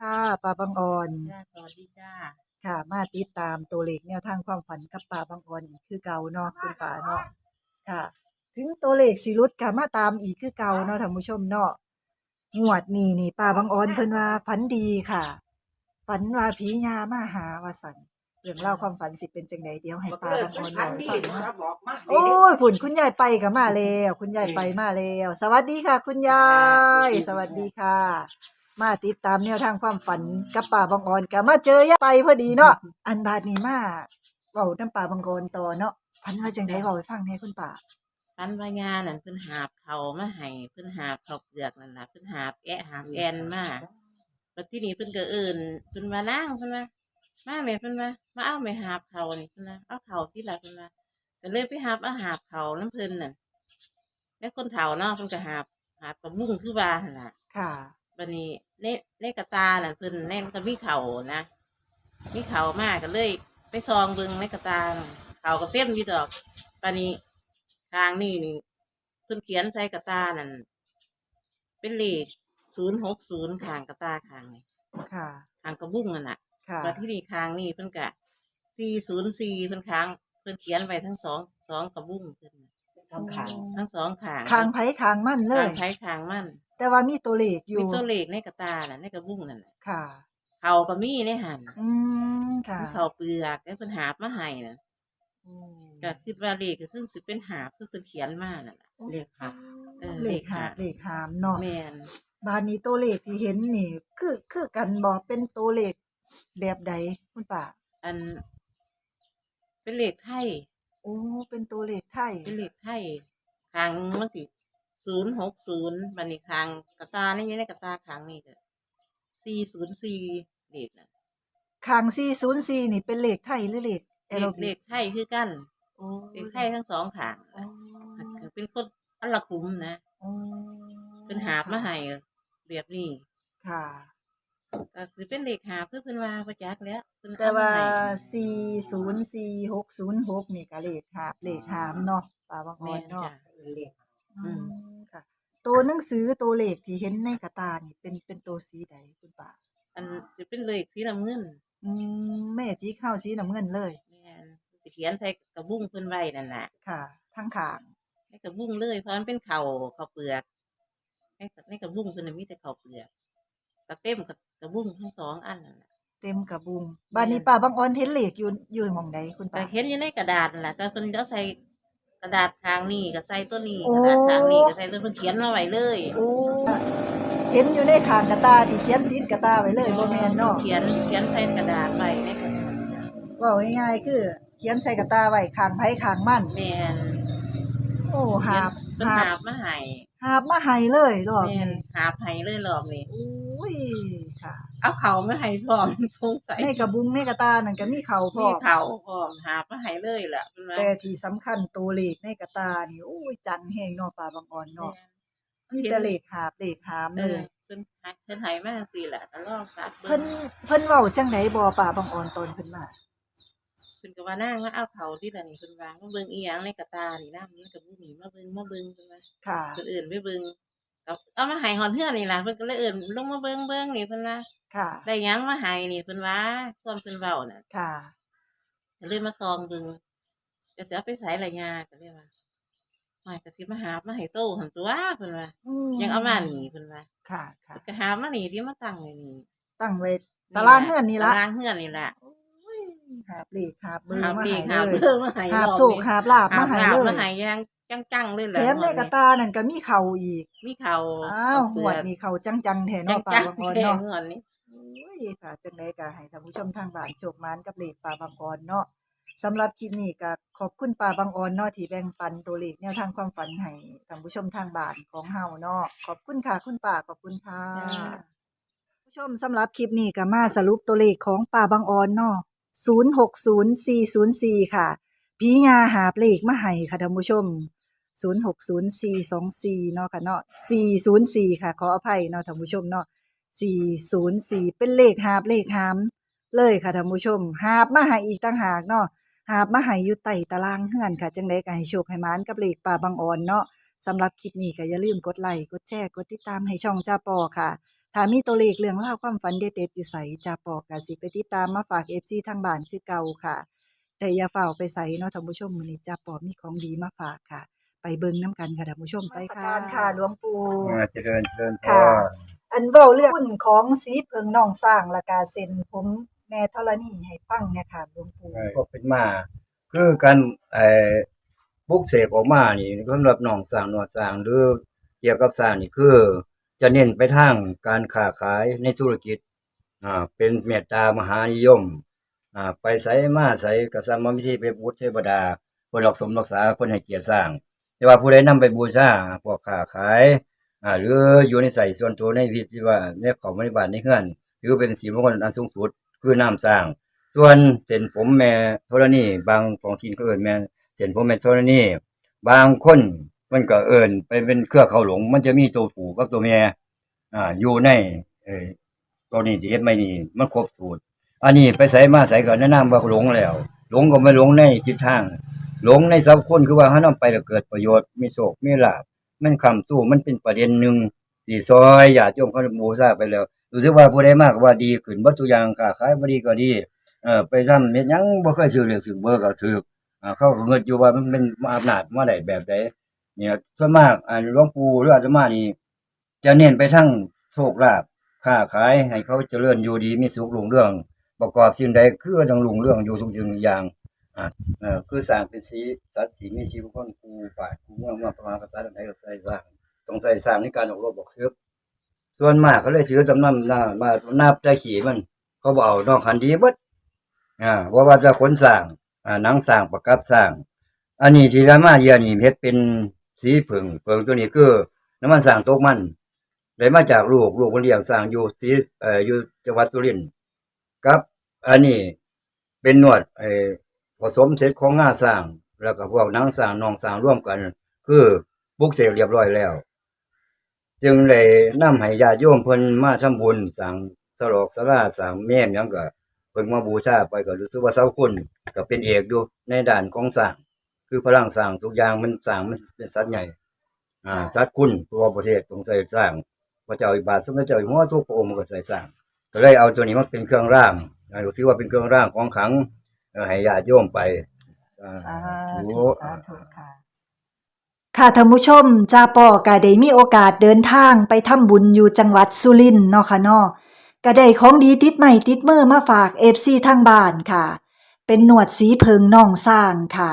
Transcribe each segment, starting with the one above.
ค่ะป้าบางออน จ้าสวัสดีจ้าค่ะ มาติดตามตัวเลขแนวทางความฝันกับป้าบางออนอีกคือเก่าเนาะคุณป้าเนาะค่ะ ถึงตัวเลขสิรุดก็มาตามอีกคือเก่าเนาะท่านผู้ชมเนาะงวดนี้นี่ป้าบางออนเพิ่นว่าฝันดีค่ะ ฝันว่าผีญามาหาว่าสันเรื่องเล่าวความฝันสิเป็นจังไดเดี๋ยวให้ป้าบางออนเล่าให้ฟังเนาะบอกมาโอ้ยผุ่นคุณยายไปก็มาแล้วคุณยายไปมาแล้ว สวัสดีค่ะ คุณยาย สวัสดีค่ะ มาติดตามแนวทางความฝันกับป่าบางออนก็มาเจอยายไปพอดีเนาะอันบาดนี้มาเว้าน้ำป่าบางออนต่อเนาะพันว่าจังไดเว้าให้ฟังแหน่คุณป่าพันวายานั่นเพิ่นหาบเขามาให้เพิ่นหาบเขาเปลือกนั่นล่ะเพิ่นหาบแอะหาบแอนมาแล้วที่นี่เพิ่นก็เอิ้นเพิ่นมานั่งเพิ่นว่ามาแม่เพิ่นว่ามาเอาแม่หาบเขานี่เพิ่นว่าเอาเขาที่ละเพิ่นว่าก็เลยไปหาบเอาหาบเขาน้ำเพิ่นน่ะแล้วคนเฒ่าเนาะเพิ่นก็หาบหาบกระบุ้งคือว่าหั่นล่ะค่ะ บัดนี้ในในกระตาน่ะเพิ่นแน่มันก็มีเขานะมีเขามากก็เลย ไปซองเบิ่งในกระตาน่ะเขาก็เต็มอยู่ดอกบัดนี้ทางนี่นี่เพิ่นเขียนใส่กระตานั่นเป็นเลขศูนย์หกศูนย์ข้างกระตาข้างนี่ค่ะข้างกระบุ้งนั่นน่ะค่ะแล้วที่นี่ข้างนี่เพิ่นกะสี่ศูนย์สี่เพิ่นค้างเพิ่นเขียนไว้ทั้งสองสองกระบุ้งเพิ่นน่ะทำขางทั้งสองข้าง คางไผคางมั่นเลข้ายงไผข้างมัน แต่ว่ามีตัวเลขอยู่มีตัวเลขในกระตาน่ะในกระบุ้งนั่นน่ะค่ะเขาก็มีในหันอืมค่ะมีเขาวเปลือกแล้วเพิ่นหาบมาให้น่ะอืมก็คิดว่าเลขก็ซึ่งสิเป็นหาบคือเพิ่นเขียนมานั่นล่ะเรียกหักเออเลขหาบเลขหามเนาะแม่นบานนี้ตัวเลขที่เห็นนี่ คือคือกันบ่เป็นตัวเลขแบบใดคุณป่าอัน เป็นเลขไทยโอ้เป็นตัวเลขไทยเป็นเลขไทยคางมันสิ ศูนย์หกศูนย์บันนี้คางกระตานี่อยู่ในกระตาคางนี่ก็สี่ศูนย์สี่เลขน่ะคาง404นี่เป็นเลขไทยหรือเลขแอเลโรขเลบิขไทยคือกันโอ้เลขไทยทั้งสองขางอ๋อก็เป็นคนอัลละคุมนะอ๋อเป็นหาบมาให้แบบนี้ ค่ะ ก็คือเป็นเลขหาบคือเพิ่นว่าประจักษ์แล้วเพิ่นเอแต่ว่า ให้404606 นี่ก็เลขหาบเลขหามเนาะป่าบางอแม่อนนเนาะ จ้ะเรียก อืม ค่ะ ตัวหนังสือตัวเลขที่เห็นในกระตานี่เป็นเป็นตัวสีใดคุณป่าอันจะเป็นเลขสีน้ำเงินอืมแม่จีข้าวสีน้ำเงินเลย แม่นสิเขียนใส่กระบุ้งเพิ่นไว้นั่นน่ะค่ะทั้งขางในกระบุ้งเลยเพราะมันเป็นเข่าเข่าเปลือกในกระในกระบุ้งเพิ่นนะมีแต่เข่าเปลือกกระเต็มกับกระบุ้งทั้งสองอันนั่นน่ะ เต็มกระบุงบ้านนี้ป่าบางออนเห็นเลขอยู่อยู่หมองใดคุณแต่ป่าเขียนอยู่ในกระดาษนั่นแหละแต่เพิ่นเอาใส่ กระดาษทางนี้ก็ใส่ตัวนี้โอ้กระดาษทางนี้ก็ใส่ตัวเพิ่นเขียนมาไว้เลยโอ้เห็นอยู่ในขางกระตาที่เขียนติดกระตาไว้เลยบ่แม่นเนาะเขียนเขียนใส่กระดาษไว้ในกระดาษเว่าง่ายๆคือ เขียนใส่กระตาไว้ข้างไผข้างมันแม่นโอ้หาบเพิ่ นหาหาบบมาให้หาบมาให้เลยรอบแม่นนี้หาบให้เลยรอบนี้โอ้ยค่ะ เอาเขามาให้พร้อมสงสัยในกระบุงในกระตานั่นก็มีเขาพร้มีอมเขาพร้อมหาบมาให้เลยล่ะเพิ่นว่าแต่ที่สำคัญตัวเลขในกระตานี่โอ้ยจังแฮงเนาะป่าบางออนเนาะมีแต่เลขหาบเลขหามเอเลอยเพิ่นหาเพิ่นให้มาสิแหละก็ลองตัดเพิ่นเพิ่นเว้าจังไดบ่ป่าบางออนตอนเพิ่นมา เพิ่นก็ว่านั่งว่าเอาเขาที่ละนี่เพิ่นว่ามาเบิ่งอีหยังในกระตานี่นะมันก็บ่มีมาเบิ่งมาเบิ่งเพิ่นว่าค่ะ เพิ่นเอื่นไปเบิ่งก็เอามาให้ฮอดเฮือนนี่ล่ะเพิ่นก็เลยเอื่นลงมาเบิ่งเบิ่งนี่เพิ่นว่าค่ะ ได้หยังมาให้นี่เพิ่นว่าความเพิ่นเว้าน่ะค่ะ ก็เลยมาซองเบิ่งจะสิเอาไปใส่ละยาก็เลยว่าหอยก็สิมาหาบมาให้โตหั่นตัวเพิ่นว่าอืมยังเอามานี่เพิ่นว่าค่ะ ค่ะ ก็หามานี่ที่มาตั้งไว้นี่ตั้งไว้ตารางเฮือนนี่ละ ตารางเฮือนนี่ล่ะโอ้ย หาบเลขหาบเบอร์หาบมาปีให้หาบเลเบยอร์มาให้หาบรอบโศกนี้หาบลาบมาให้หาบเลมายให้ยังจังๆเลยแหแถละมในกระตานั่นก็มีเข่าอีก มีเขาอ้าวหวดนี่เข่าจังๆแท้เนาะป่าจังบางออนๆแค่เนาะงอนนี้โอ้ยค่ะจังไดก็ให้ท่านผู้ชมทางบ้านโชคหมานกับเลขป่าบางออนเนาะสำหรับคลิปนี้ก็ขอบคุณป่าบางออนเนาะที่แบ่งปันตัวเลขแนวทางความฝันให้ท่านผู้ชมทางบ้านของเฮาเนาะขอบคุณค่ะคุณป่าขอบคุณค่ะจ้า ผู้ชมสำหรับคลิปนี้ก็มาสรุปตัวเลขของป่าบางออนเนาะ 060404 ค่ะผีญาหาเลขมาให้ค่ะท่านผู้ชม 060424 เนาะค่ะเนาะ 404 ค่ะ ขออภัยเนาะท่านผู้ชมเนาะ 404 เป็นเลขหาบเลขหาม เลยค่ะท่านผู้ชม หาบมาให้อีกต่างหากเนาะ หาบมาให้อยู่ใต้ตารางเฮือนค่ะ จังไดก็ให้โชคให้หมานกับเลขป่าบางอ่อนเนาะสำหรับคลิปนี้ก็อย่าลืมกดไลค์ กดแชร์ กดติดตามให้ช่องจ้าปอค่ะ ถ้ามีตัวเลขเรื่องเล่าวความฝันเด็ดๆอยู่ใสจะปอกกสิไปติดตามมาฝาก FC ทางบ้านคือเก่าค่ะ แต่อย่าเฝ้าไปใส่เนาะท่านผู้ชมมื้อนี้จะปอมีของดีมาฝากค่ะ ไปเบิ่งน้ำกันค่ะท่านผู้ชมไปค่ะค่ะหลวงปู่อ่าเจริญเจริญพค่ะรอันเว้าเรื่องหุ้นของสีเพิงน้องสร้างและกาเซ็นผมแม่ธรณีให้ฟังเนี่ยค่ะหลวงปู่ ก็เป็นมา คือการไอ้ปลุกเสกออกมานี่สำหรับน้องสร้างหนวดสร้างหรือเกี่ยวกับสร้างนี่คือ จะเน้นไปทางการค้าขายในธุรกิจอ่าเป็นเมตตามหานิยมอ่าไปใส่มาใส่กษัตริย์มิธีไปบูชเทวดาคนรักสมรักษาคนให้เกียรติสร้าง แต่ว่าผู้ใดนำไปบูชาพวกค้าขายอ่าหรืออยู่ในใส่ส่วนตัวในวิธีว่าในของบริบาลในเฮือนหรือเป็นสีมงคลอันสูงสุดคือน้ำสร้าง ส่วนเส้นผมแม่ธรณีบางของทีนก็เอินแม่เส้นผมแม่ธรณีบางคน มันก็เอินไปเป็นเครือเขาหลง มันจะมีตัวผู้กับตัวแม่อ่าอยู่ในเออตัวนี้ที่เฮ็ดไม่นี่มันครบสูตร อันนี้ไปใส่มาใส่ก็แนะนำว่าหลงแล้ว หลงก็ไม่หลงในจิตทาง หลงในสัพคนคือว่าถ้านำไปแล้วเกิดประโยชน์มีโชคมีลาภมันคำสู้มันเป็นประเด็นหนึ่งที่ซอยญาติโยมเขาบูชาไปแล้วรู้สึกว่าผู้ใดมากว่าดีขึ้นวัตถุอย่างค้าขายบ่ดีก็ดีเออไปทำเม็ดยังบ่เคยซื้อเลขซื้อเบอร์ก็ถูกอ่าเขาก็เงินอยู่ว่ามันเป็นอำนาจมาได้แบบใด เนี่ยส่วนมากอ่าหลวงปู่หรืออาตมานี่จะเน้นไปทั้งโชคลาภค้าขายให้เขาเจริญอยู่ดีมีสุขรุ่งเรื่อง ประกอบสิ่งใดคือต้องรุ่งเรื่องอยู่ทุกสิ่งทุกอย่างอ่าเออคือสร้างเป็นสีสัตว์สีมีชีวิตคนกูป่ากูเมือมาประมาณภาษาใดก็ใส่สร้างต้องใส่สร้างในการออกรบบอกซื้อส่วนมากเขาเลยถือจำนำหน้ามานับได้ขี่มัน เขาบอกเอานอกคันดีบดอ่าว่าว่าจะขนสร้างอ่าหนังสร้างประกับสร้าง อันนี้ที่รามาเยียนี่เฮ็ดเป็น สีผึ่งเผึ่งตัวนี้คือน้ำมันสร้างตกมันได้มาจากลูกลูกคนเลี้ยงสร้างอยู่สีเอ่ออยู่จังหวัดสุรินทร์ครับ อันนี้เป็นหนวดเอ่อผสมเสร็จของงาสร้าง แล้วก็พวกนังสร้างนองสร้างร่วมกัน คือปลุกเสกเรียบร้อยแล้ว จึงเลยนำให้ญาติโยมเพิ่นมาทำบุญสร้างสลอกสลาสร้างแม่ยังก็เพิ่งมาบูชาไปก็รู้สึกว่าเสาคุณก็เป็นเอกอยู่ในด้านของสร้าง คือพลังสร้างทุกอย่างมันสร้างมันเป็นสัตว์ใหญ่ อ่าสัตว์คุณตัวประเทศต้องใส่สร้างพระเจ้าอิบาทสมเด็จเจ้าอยู่หัวทุกพระองค์มันก็ใส่สร้าง ก็เลยเอาตัวนี้มาเป็นเครื่องร่างอ่าถือว่าเป็นเครื่องร่างของขลังเอ่อให้ญาติโยมไปอ่าสาธุธุสาธุค่ะค่ะท่านผู้ชมจาปอก็ได้มีโอกาสเดินทางไปทำบุญอยู่จังหวัดสุรินทร์เนาะค่ะเนาะก็ได้ของดีติดใหม่ติดมือมาฝาก FC ทางบ้านค่ะ เป็นหนวดสีเพิงน่องสร้างค่ะ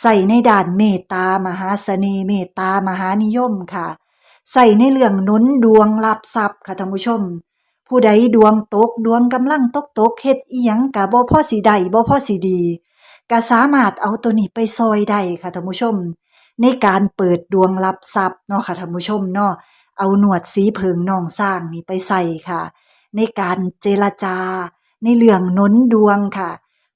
ใส่ในด่านเมตตามหาเสน่ห์เมตตามหานิยมค่ะ ใส่ในเรื่องนุนดวงรับทรัพย์ค่ะท่านผู้ชม ผู้ใดดวงตกดวงกำลังตกตกเฮ็ดอีหยังกะบ่พอสิได้บ่พอสิดีก็สามารถเอาตัวนี้ไปซอยได้ค่ะท่านผู้ชม ในการเปิดดวงรับทรัพย์เนาะค่ะท่านผู้ชมเนาะเอาหนวดสีเพิงนองสร้างนี่ไปใส่ค่ะ ในการเจรจา ในเรื่องนุนดวงค่ะ